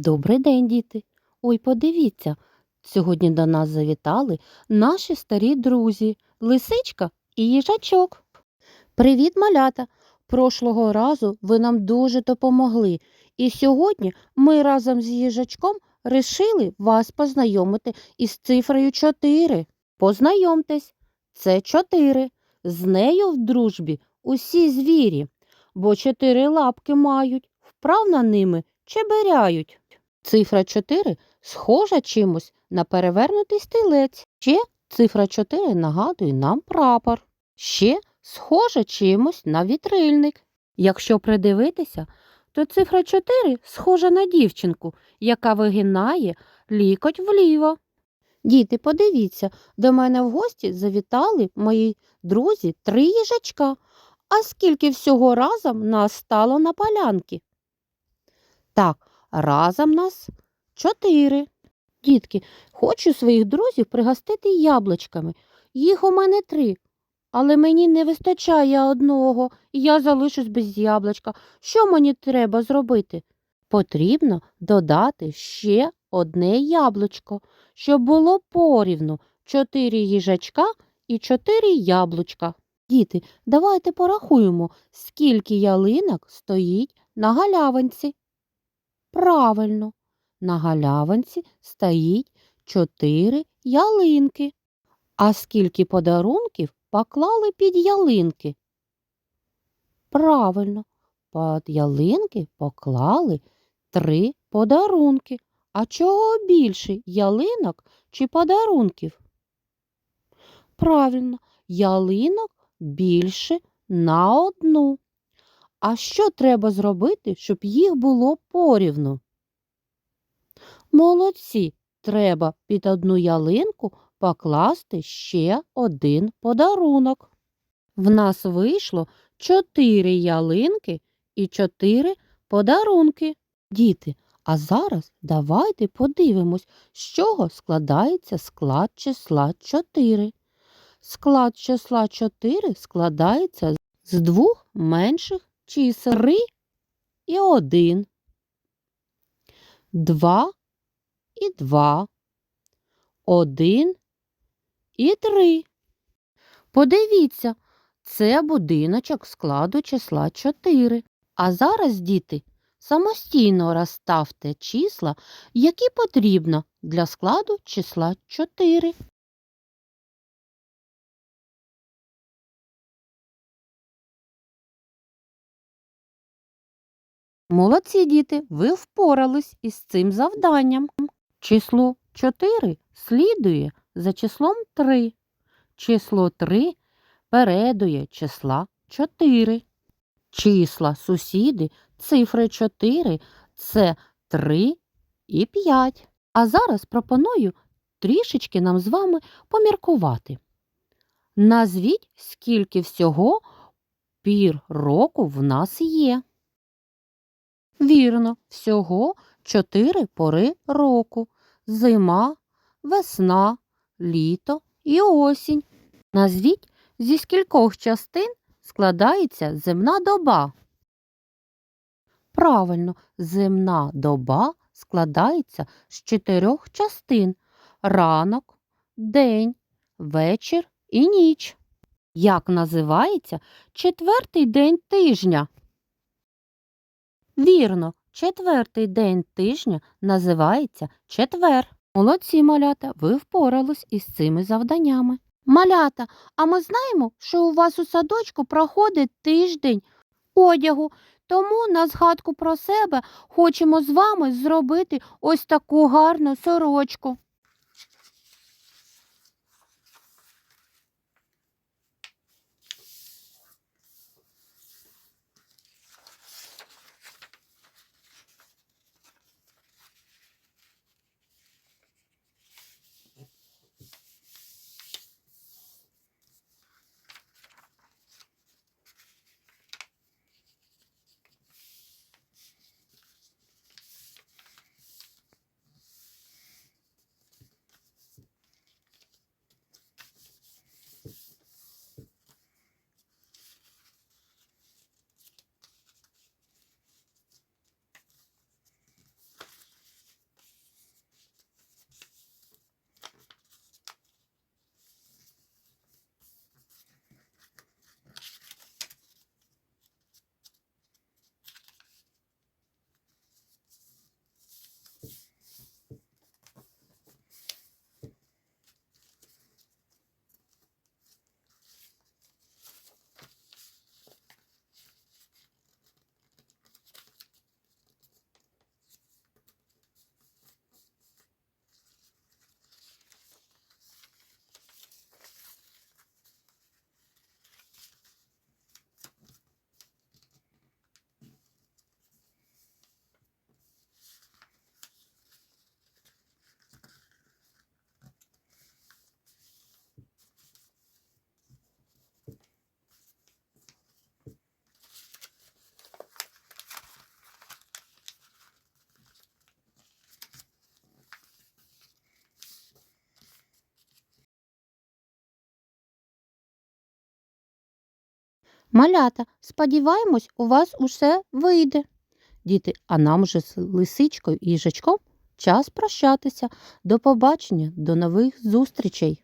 Добрий день, діти! Ой, подивіться, сьогодні до нас завітали наші старі друзі Лисичка і їжачок. Привіт, малята! Прошлого разу ви нам дуже допомогли, і сьогодні ми разом з їжачком рішили вас познайомити із цифрою 4. Познайомтесь, це 4. З нею в дружбі усі звірі, бо чотири лапки мають, вправно ними чеберяють. Цифра 4 схожа чимось на перевернутий стілець. Ще цифра 4 нагадує нам прапор. Ще схожа чимось на вітрильник. Якщо придивитися, то цифра 4 схожа на дівчинку, яка вигинає лікоть вліво. Діти, подивіться, до мене в гості завітали мої друзі три їжачка. А скільки всього разом нас стало на полянки? Так, разом нас чотири. Дітки, хочу своїх друзів пригостити яблучками. Їх у мене три. Але мені не вистачає одного, і я залишусь без яблучка. Що мені треба зробити? Потрібно додати ще одне яблучко, щоб було порівну чотири їжачка і чотири яблучка. Діти, давайте порахуємо, скільки ялинок стоїть на галявинці. Правильно, на галявинці стоїть чотири ялинки. А скільки подарунків поклали під ялинки? Правильно, під ялинки поклали три подарунки. А чого більше ялинок чи подарунків? Правильно, ялинок більше на одну. А що треба зробити, щоб їх було порівну? Молодці, треба під одну ялинку покласти ще один подарунок. В нас вийшло чотири ялинки і чотири подарунки. Діти, а зараз давайте подивимось, з чого складається склад числа 4. Склад числа 4 складається з двох менших чисел 3 і 1, 2 і 2, 1 і 3. Подивіться, це будиночок складу числа 4. А зараз, діти, самостійно розставте числа, які потрібно для складу числа 4. Молодці діти, ви впорались із цим завданням. Число 4 слідує за числом 3. Число 3 передує числа 4. Числа сусіди цифри 4 це 3 і 5. А зараз пропоную трішечки нам з вами поміркувати. Назвіть, скільки всього пір року в нас є. Вірно, всього чотири пори року зима, весна, літо і осінь. Назвіть, зі скількох частин складається земна доба. Правильно, земна доба складається з чотирьох частин ранок, день, вечір і ніч. Як називається четвертий день тижня? Вірно, четвертий день тижня називається четвер. Молодці, малята, ви впорались із цими завданнями. Малята, а ми знаємо, що у вас у садочку проходить тиждень одягу, тому на згадку про себе хочемо з вами зробити ось таку гарну сорочку. Малята, сподіваємось, у вас усе вийде. Діти, а нам же з лисичкою і їжачком час прощатися. До побачення, до нових зустрічей.